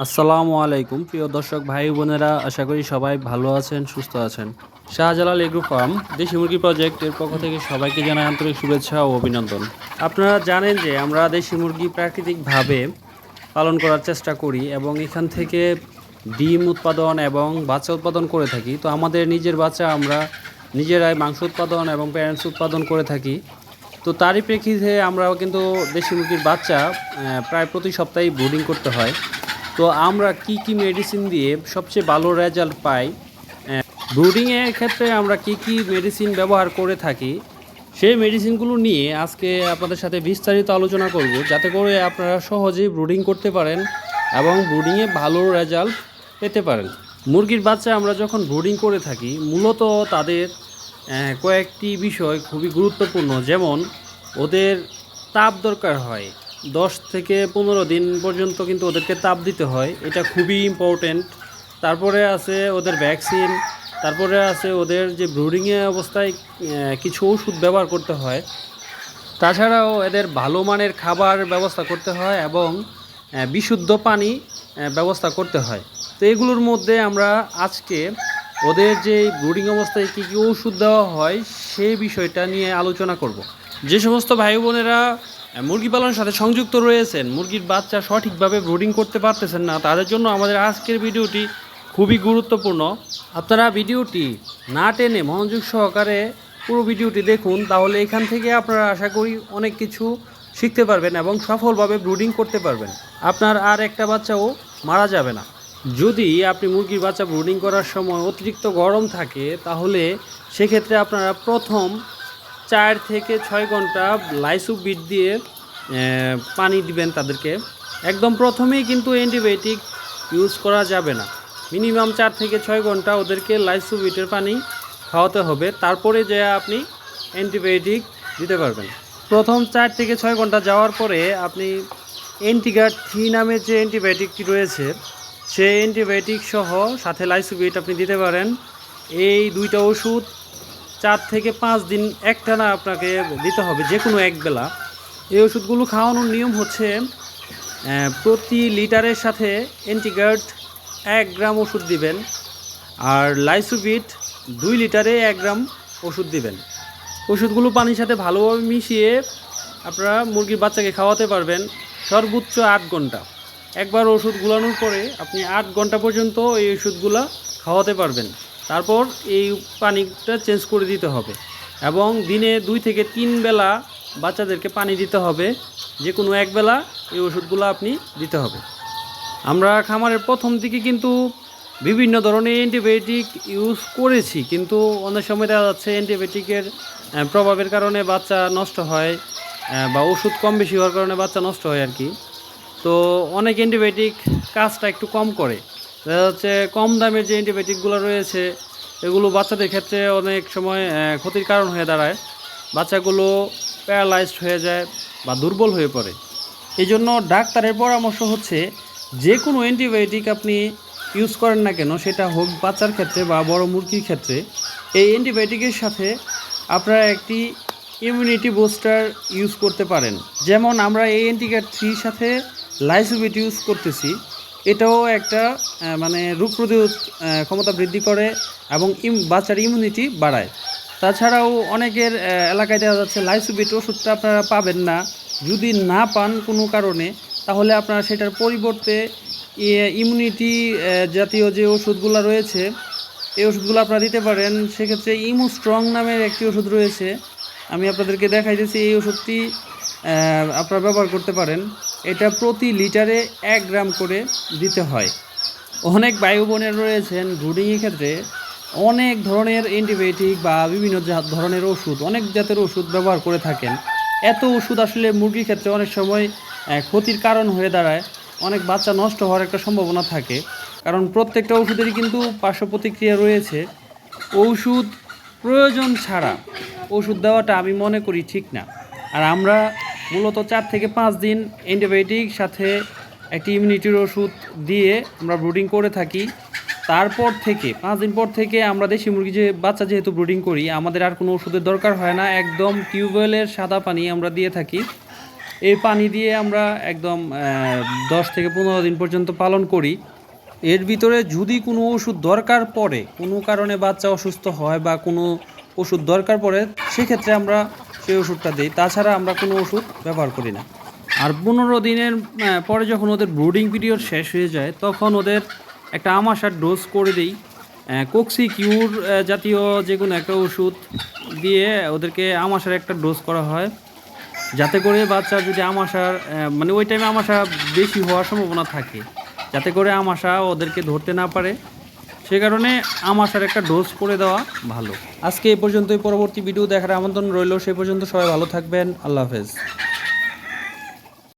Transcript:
আসসালামু আলাইকুম। প্রিয় দর্শক, ভাই বোনেরা, আশা করি সবাই ভালো আছেন, সুস্থ আছেন। শাহজালাল এগ্রো ফার্ম, দেশি মুরগি প্রজেক্টের পক্ষ থেকে সবাইকে জানাই আন্তরিক শুভেচ্ছা ও অভিনন্দন। আপনারা জানেন যে আমরা দেশি মুরগি প্রাকৃতিকভাবে পালন করার চেষ্টা করি এবং এখান থেকে ডিম উৎপাদন এবং বাচ্চা উৎপাদন করে থাকি। তো আমাদের নিজের বাচ্চা আমরা নিজেরাই মাংস উৎপাদন এবং প্যারেন্টস উৎপাদন করে থাকি। তো তারই প্রেক্ষিতে আমরা কিন্তু দেশি মুরগির বাচ্চা প্রায় প্রতি সপ্তাহে ব্রুডিং করতে হয়। তো আমরা কি কি মেডিসিন দিয়ে সবচেয়ে ভালো রেজাল্ট পাই? ব্রুডিংয়ের ক্ষেত্রে আমরা কি কি মেডিসিন ব্যবহার করে থাকি? সেই মেডিসিনগুলো নিয়ে আজকে আপনাদের সাথে বিস্তারিত আলোচনা করব, যাতে করে আপনারা সহজেই ব্রুডিং করতে পারেন এবং ব্রুডিংয়ে ভালো রেজাল্ট পেতে পারেন। মুরগির বাচ্চা আমরা যখন ব্রুডিং করে থাকি, মূলত তাদের কয়েকটি বিষয় খুবই গুরুত্বপূর্ণ। যেমন, ওদের তাপ দরকার হয় দশ থেকে পনেরো দিন পর্যন্ত কিন্তু ওদেরকে তাপ দিতে হয়। এটা খুবই ইম্পর্টেন্ট তারপরে আছে ওদের ভ্যাকসিন তারপরে আছে ওদের যে ব্রুডিংয়ে অবস্থায় কিছু ওষুধ ব্যবহার করতে হয়। তাছাড়াও এদের ভালো মানের খাবার ব্যবস্থা করতে হয় এবং বিশুদ্ধ পানি ব্যবস্থা করতে হয়। তো এগুলোর মধ্যে আমরা আজকে ওদের যে ব্রুডিং অবস্থায় কী কী ওষুধ দেওয়া হয় সেই বিষয়টা নিয়ে আলোচনা করব। যে সমস্ত ভাই বোনেরা মুরগি পালনের সাথে সংযুক্ত রয়েছেন। মুরগির বাচ্চা সঠিকভাবে ব্রুডিং করতে পারতেছেন না। তাদের জন্য আমাদের আজকের ভিডিওটি খুবই গুরুত্বপূর্ণ। আপনারা ভিডিওটি না টেনে মনোযোগ সহকারে পুরো ভিডিওটি দেখুন, তাহলে এখান থেকে আপনারা আশা করি অনেক কিছু শিখতে পারবেন এবং সফলভাবে ব্রুডিং করতে পারবেন। আপনার আর একটা বাচ্চাও মারা যাবে না। যদি আপনি মুরগির বাচ্চা ব্রুডিং করার সময় অতিরিক্ত গরম থাকে, তাহলে সেক্ষেত্রে আপনারা প্রথম চার থেকে ছয় ঘণ্টা লাইসু বিট দিয়ে পানি দিবেন তাদেরকে। একদম প্রথমেই কিন্তু অ্যান্টিবায়োটিক ইউজ করা যাবে না। মিনিমাম চার থেকে ছয় ঘণ্টা ওদেরকে লাইসু বিটের পানি খাওয়াতে হবে। তারপরে যে আপনি অ্যান্টিবায়োটিক দিতে পারবেন। প্রথম চার থেকে ছয় ঘণ্টা যাওয়ার পরে আপনি অ্যান্টিগার্ড থ্রি নামের যে অ্যান্টিবায়োটিকটি রয়েছে, সেই অ্যান্টিবায়োটিক সহ সাথে লাইসুবিট আপনি দিতে পারেন। এই দুইটা ওষুধ চার থেকে পাঁচ দিন একটানা আপনাকে দিতে হবে যে কোনো এক বেলা। এই ওষুধগুলো খাওয়ানোর নিয়ম হচ্ছে প্রতি লিটারের সাথে অ্যান্টিগার্ড এক গ্রাম ওষুধ দিবেন আর লাইসুবিট দুই লিটারে এক গ্রাম ওষুধ দিবেন। ওষুধগুলো পানির সাথে ভালোভাবে মিশিয়ে আপনারা মুরগির বাচ্চাকে খাওয়াতে পারবেন সর্বোচ্চ আট ঘণ্টা। একবার ওষুধ গুলানোর পরে আপনি আট ঘণ্টা পর্যন্ত এই ওষুধগুলো খাওয়াতে পারবেন। তারপর এই পানিটা চেঞ্জ করে দিতে হবে। এবং দিনে দুই থেকে তিন বেলা বাচ্চাদেরকে পানি দিতে হবে। যে কোনো এক বেলা এই ওষুধগুলো আপনি দিতে হবে। আমরা খামারের প্রথম দিকে কিন্তু বিভিন্ন ধরনের অ্যান্টিবায়োটিক ইউজ করেছি। কিন্তু অনেক সময় দেখা যাচ্ছে অ্যান্টিবায়োটিকের প্রভাবের কারণে বাচ্চা নষ্ট হয় বা ওষুধ কম বেশি হওয়ার কারণে বাচ্চা নষ্ট হয় আর কি। তো অনেক অ্যান্টিবায়োটিক কাজটা একটু কম করে। দেখা যাচ্ছে কম দামের যে অ্যান্টিবায়োটিকগুলো রয়েছে, এগুলো বাচ্চাদের ক্ষেত্রে অনেক সময় ক্ষতির কারণ হয়ে দাঁড়ায়। বাচ্চাগুলো প্যারালাইজড হয়ে যায় বা দুর্বল হয়ে পড়ে। এই জন্য ডাক্তারের পরামর্শ হচ্ছে, যে কোনো অ্যান্টিবায়োটিক আপনি ইউজ করেন না কেন, সেটা হোক বাচ্চার ক্ষেত্রে বা বড় মুরগির ক্ষেত্রে, এই অ্যান্টিবায়োটিকের সাথে আপনারা একটি ইমিউনিটি বুস্টার ইউজ করতে পারেন। যেমন আমরা এই অ্যান্টিগার থ্রির সাথে লাইসোবিট ইউজ করতেছি। এটাও একটা মানে রোগ প্রতিরোধ ক্ষমতা বৃদ্ধি করে এবং বাচ্চার ইমিউনিটি বাড়ায়। তাছাড়াও অনেকের এলাকায় দেখা যাচ্ছে লাইসোবিট ওষুধটা আপনারা পাবেন না। যদি না পান কোনো কারণে, তাহলে আপনারা সেটার পরিবর্তে ইমিউনিটি জাতীয় যে ওষুধগুলো রয়েছে, এই ওষুধগুলো আপনারা দিতে পারেন। সেক্ষেত্রে ইমু স্ট্রং নামের একটি ওষুধ রয়েছে। আমি আপনাদেরকে দেখাইতেছি, এই ওষুধটি আপনারা ব্যবহার করতে পারেন। এটা প্রতি লিটারে এক গ্রাম করে দিতে হয়। অনেক বায়ু বোনের রয়েছেন ব্রুডিংয়ের ক্ষেত্রে। অনেক ধরনের অ্যান্টিবায়োটিক বা বিভিন্ন ধরনের ওষুধ, অনেক জাতের ওষুধ ব্যবহার করে থাকেন। এত ওষুধ আসলে মুরগির ক্ষেত্রে অনেক সময় ক্ষতির কারণ হয়ে দাঁড়ায়। অনেক বাচ্চা নষ্ট হওয়ার একটা সম্ভাবনা থাকে। কারণ প্রত্যেকটা ওষুধেরই কিন্তু পার্শ্ব প্রতিক্রিয়া রয়েছে। ওষুধ প্রয়োজন ছাড়া, ওষুধ দেওয়াটা আমি মনে করি ঠিক না। আর আমরা মূলত চার থেকে পাঁচ দিন অ্যান্টিবায়োটিক সাথে একটি ইমিউনিটির ওষুধ দিয়ে আমরা ব্রুডিং করে থাকি। তারপর থেকে, পাঁচ দিন পর থেকে আমরা দেশি মুরগি যে বাচ্চা যেহেতু ব্রুডিং করি, আমাদের আর কোনো ওষুধের দরকার হয় না। একদম টিউবওয়েলের সাদা পানি আমরা দিয়ে থাকি। এই পানি দিয়ে আমরা একদম দশ থেকে পনেরো দিন পর্যন্ত পালন করি। এর ভিতরে যদি কোনো ওষুধ দরকার পড়ে, কোনো কারণে বাচ্চা অসুস্থ হয় বা কোনো ওষুধ দরকার পড়ে, সেক্ষেত্রে আমরা সেই ওষুধটা দিই। তাছাড়া আমরা কোনো ওষুধ ব্যবহার করি না। আর পনেরো দিনের পরে যখন ওদের ব্রুডিং পিরিয়ড শেষ হয়ে যায়, তখন ওদের একটা আমাশার ডোজ করে দিই। কোক্সি কিউর জাতীয় যে কোনো একটা ওষুধ দিয়ে ওদেরকে আমাশার একটা ডোজ করা হয়। যাতে করে বাচ্চা যদি আমাশার মানে ওই টাইমে আমাশা বেশি হওয়ার সম্ভাবনা থাকে। যাতে করে আমাশা ওদেরকে ধরতে না পারে। সে কারণে আমাশার একটা ডোজ করে দেওয়া ভালো। আজকে এই পর্যন্তই। পরবর্তী ভিডিও দেখার আমন্ত্রণ রইল। সে পর্যন্ত সবাই ভালো থাকবেন। আল্লাহ হাফেজ।